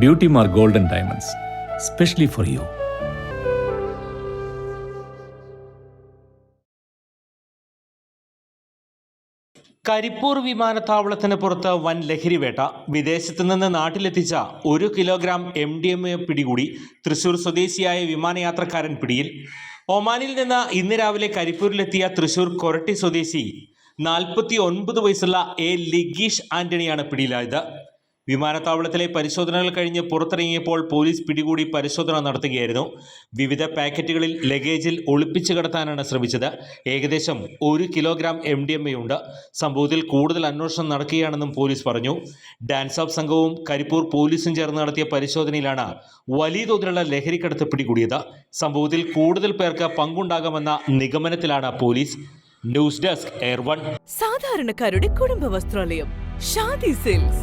Beauty Mar golden diamonds specially for you Karipur വിമാനത്താവളത്തിന് പുറത്ത് വൻ ലഹരിവേട്ട വിദേശത്ത് നിന്ന് നാട്ടിലെത്തിച്ച ഒരു kilogram M D M A പിടികൂടി തൃശൂർ സ്വദേശിയായ വിമാനയാത്രക്കാരൻ പിടിയിൽ. ഒമാനിൽ നിന്ന് ഇന്ന് രാവിലെ കരിപ്പൂരിലെത്തിയ തൃശൂർ കൊരട്ടി സ്വദേശി നാൽപ്പത്തി ഒൻപത് വയസ്സുള്ള എ. ലിഗീഷ് ആന്റണിയാണ് പിടിയിലായത്. വിമാനത്താവളത്തിലെ പരിശോധനകൾ കഴിഞ്ഞ് പുറത്തിറങ്ങിയപ്പോൾ പോലീസ് പിടികൂടി പരിശോധന നടത്തുകയായിരുന്നു. വിവിധ പാക്കറ്റുകളിൽ ലഗേജിൽ ഒളിപ്പിച്ചു കടത്താനാണ് ശ്രമിച്ചത്. ഏകദേശം ഒരു കിലോഗ്രാം എം ഡി എം ഉണ്ട്. സംഭവത്തിൽ കൂടുതൽ അന്വേഷണം നടക്കുകയാണെന്നും പോലീസ് പറഞ്ഞു. ഡാൻസ് ഓഫ് സംഘവും കരിപ്പൂർ പോലീസും ചേർന്ന് നടത്തിയ പരിശോധനയിലാണ് വലിയ തോതിലുള്ള ലഹരിക്കടത്ത് പിടികൂടിയത്. സംഭവത്തിൽ കൂടുതൽ പേർക്ക് പങ്കുണ്ടാകാമെന്ന നിഗമനത്തിലാണ് police. News desk air one. സാധാരണക്കാരുടെ കുടുംബ വസ്ത്രാലയം ഷാദി സിൽക്സ്.